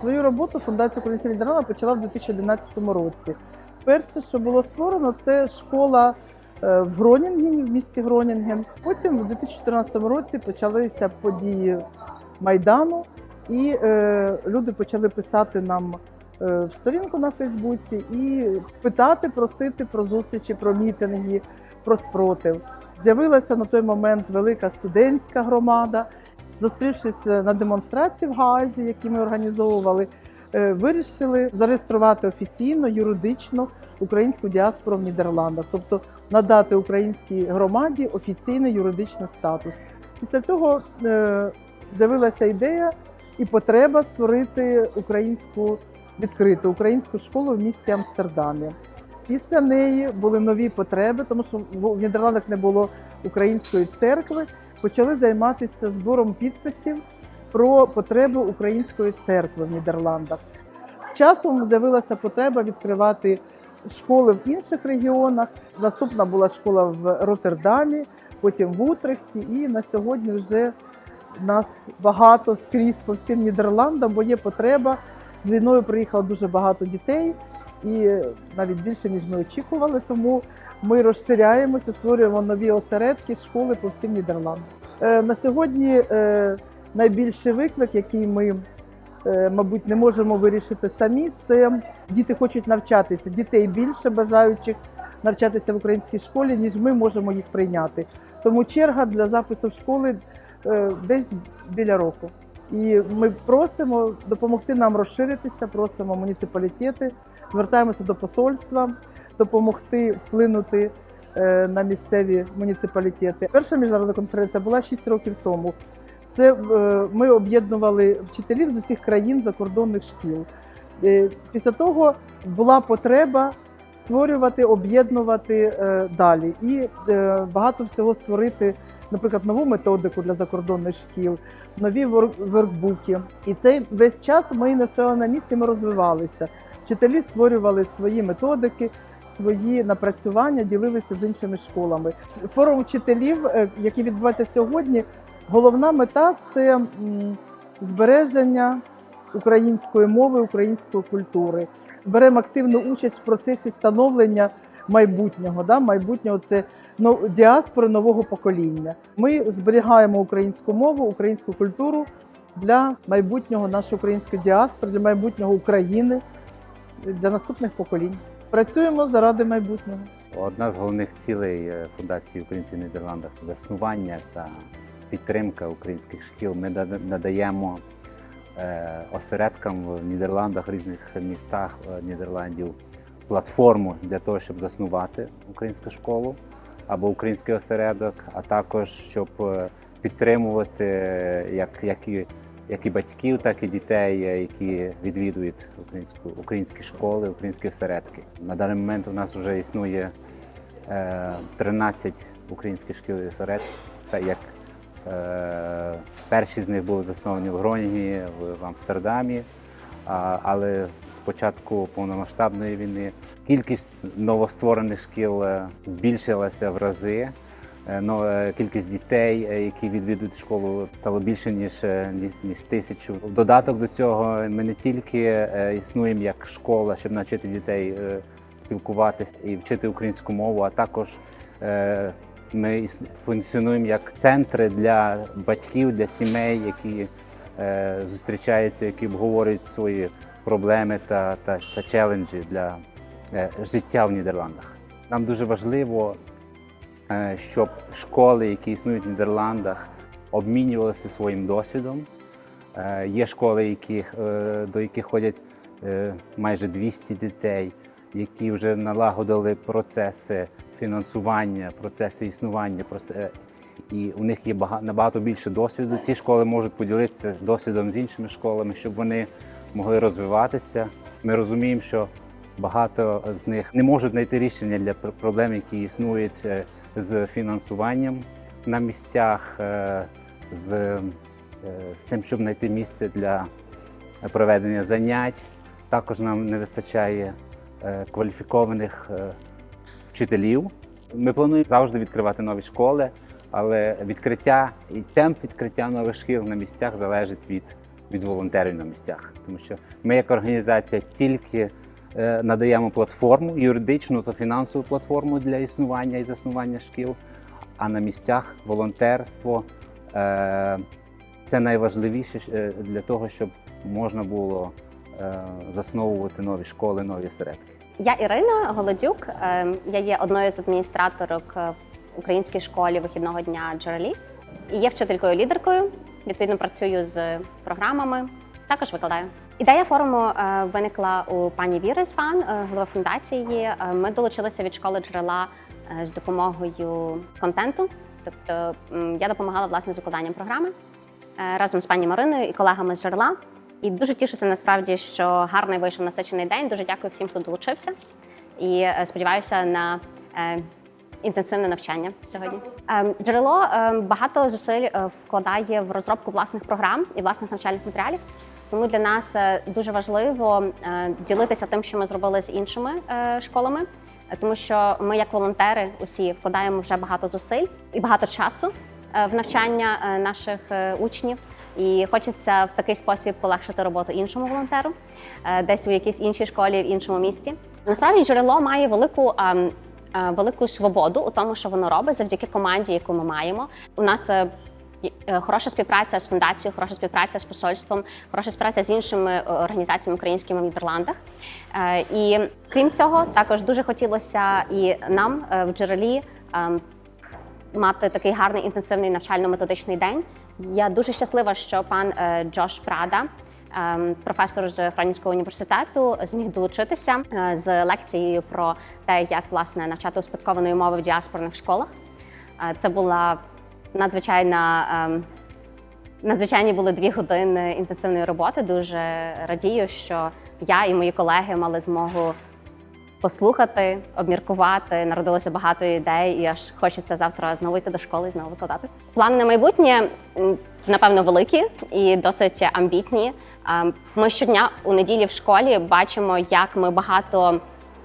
Свою роботу Фундація Українська Нідерланда почала в 2011 році. Перше, що було створено, це школа е, в Гронінгені, в місті Гронінген. Потім, в 2014 році, почалися події Майдану, і е, люди почали писати нам е, в сторінку на Фейсбуці і питати, просити про зустрічі, про мітинги, про спротив. З'явилася на той момент велика студентська громада. Зустрівшись на демонстрації в Гаазі, які ми організовували, е, вирішили зареєструвати офіційно, юридично українську діаспору в Нідерландах, тобто надати українській громаді офіційний юридичний статус. Після цього е, з'явилася ідея і потреба створити українську відкриту українську школу в місті Амстердамі. Після неї були нові потреби, тому що в Нідерландах не було української церкви. Почали займатися збором підписів про потреби української церкви в Нідерландах. З часом з'явилася потреба відкривати школи в інших регіонах. Наступна була школа в Роттердамі, потім в Утрехті. І на сьогодні вже нас багато скрізь по всім Нідерландам, бо є потреба. З війною приїхало дуже багато дітей, і навіть більше ніж ми очікували. Тому ми розширяємося, створюємо нові осередки, школи по всім Нідерландам. Е, На сьогодні е, найбільший виклик, який ми, е, мабуть, не можемо вирішити самі, це діти хочуть навчатися. Дітей більше бажаючих навчатися в українській школі, ніж ми можемо їх прийняти. Тому черга для запису в школи десь біля року. І ми просимо допомогти нам розширитися, просимо муніципалітети, звертаємося до посольства, допомогти вплинути на місцеві муніципалітети. Перша міжнародна конференція була 6 років тому. Це е, ми об'єднували вчителів з усіх країн закордонних шкіл. Е, Після того була потреба створювати, об'єднувати е, далі і е, багато всього створити, наприклад, нову методику для закордонних шкіл, нові вор- воркбуки. І цей весь час ми не стояли на місці, ми розвивалися. Вчителі створювали свої методики, свої напрацювання, ділилися з іншими школами. Форум вчителів, е, який відбувається сьогодні, головна мета це збереження української мови, української культури. Беремо активну участь в процесі становлення майбутнього. Да? Майбутнього це діаспори нового покоління. Ми зберігаємо українську мову, українську культуру для майбутнього нашої української діаспори, для майбутнього України, для наступних поколінь. Працюємо заради майбутнього. Одна з головних цілей е, Фундації Українців в Нідерландах заснування та підтримка українських шкіл. Ми надаємо е, осередкам в Нідерландах, різних містах е, Нідерландів платформу для того, щоб заснувати українську школу або український осередок, а також щоб підтримувати як, як і як і батьків, так і дітей, е, які відвідують українську українські школи, українські осередки. На даний момент у нас вже існує е, 13 українських шкіл і осередків. Як е, перші з них були засновані в Гронігі, в, Амстердамі. Але з початку повномасштабної війни кількість новостворених шкіл е, збільшилася в рази. Е, Кількість дітей, е, які відвідують школу, стало більше ніж, е, ніж тисячу. Додаток до цього ми не тільки існуємо як школа, щоб навчити дітей спілкуватися і вчити українську мову, а також ми функціонуємо як центри для батьків, для сімей, які зустрічаються, які обговорюють свої проблеми та, та, та челенджі для життя в Нідерландах. Нам дуже важливо щоб школи, які існують в Нідерландах, обмінювалися своїм досвідом. Е, Є школи, які, е, до яких ходять е, майже 200 дітей, які вже налагодили процеси фінансування, процеси існування. І у них є бага- набагато більше досвіду. Ці школи можуть поділитися досвідом з іншими школами, щоб вони могли розвиватися. Ми розуміємо, що багато з них не можуть знайти рішення для проблем, які існують е, з фінансуванням на місцях, е, з, е, з тим, щоб знайти місце для проведення занять. Також нам не вистачає е, кваліфікованих вчителів. Ми плануємо завжди відкривати нові школи, але відкриття і темп відкриття нових шкіл на місцях залежить від від волонтерів на місцях. Тому що ми, як організація, тільки надаємо платформу, юридичну та фінансову платформу для існування і заснування шкіл, а на місцях волонтерство е, це найважливіше е, для того, щоб можна було е, засновувати нові школи, нові осередки. Я Ірина Голодюк. е, Я є одною з адміністраторок е, в українській школі вихідного дня Джерелі. Є вчителькою-лідеркою. Відповідно, працюю з програмами. Також викладаю. Ідея форуму е, виникла у пані Віри Зван, е, голова фундації. Е, Ми долучилися від школи джерела з допомогою контенту. Тобто я допомагала власне з укладанням програми разом з пані Мариною і колегами з джерела. І дуже тішуся насправді, що гарний вийшов насичений день. Дуже дякую всім, хто долучився. І сподіваюся на інтенсивне навчання сьогодні. Е, Джерело е, багато зусиль вкладає в розробку власних програм і власних навчальних матеріалів. Тому для нас е, дуже важливо е, ділитися тим, що ми зробили з іншими е, школами, тому що ми, як волонтери, усі вкладаємо вже багато зусиль і багато часу в навчання наших учнів. І хочеться в такий спосіб полегшити роботу іншому волонтеру, десь у якійсь іншій школі в іншому місті. Насправді джерело має велику. ем, Велику свободу у тому, що воно робить завдяки команді, яку ми маємо. У нас хороша співпраця з фундацією, хороша співпраця з посольством, хороша співпраця з іншими е, організаціями українськими в Нідерландах. Е, І крім цього, також дуже хотілося і нам е, в джерелі ем, мати такий гарний інтенсивний навчально-методичний день. Я дуже щаслива, що пан е, Джош Прада, ем, професор з Хронінського університету, зміг долучитися е, з лекцією про те, як власне навчати успадкованої мови в діаспорних школах. Е, Це була надзвичайна. ем, Надзвичайні були дві години інтенсивної роботи. Дуже радію, що я і мої колеги мали змогу послухати, обміркувати. Народилося багато ідей, і аж хочеться завтра знову йти до школи і знову викладати. Плани на майбутнє напевно великі і досить амбітні. Ми щодня у неділі в школі бачимо, як ми багато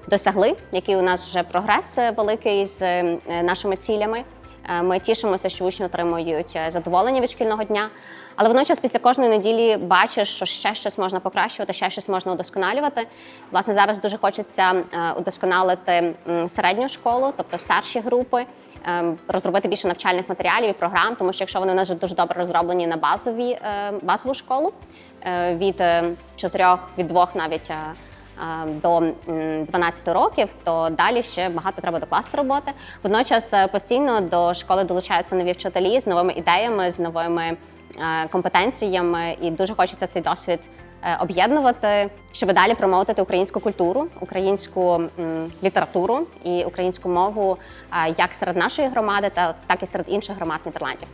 досягли, який у нас вже прогрес е, великий з е, нашими цілями. Е, Ми тішимося, що учні отримують е, задоволення від шкільного дня. Але водночас після кожної неділі бачиш, що ще щось можна покращувати, ще щось можна удосконалювати. Власне, зараз дуже хочеться е, удосконалити середню школу, тобто старші групи, е, розробити більше навчальних матеріалів і програм, тому що якщо вони у нас дуже добре розроблені на базові, базову школу від чотирьох, від двох навіть. Е, До м, 12 років, то далі ще багато треба докласти роботи. Водночас е, постійно до школи долучаються нові вчителі з новими ідеями, з новими е, компетенціями, і дуже хочеться цей досвід об'єднувати, щоб далі промовити українську культуру, українську літературу і українську мову як серед нашої громади, та так і серед інших громад Нідерландів.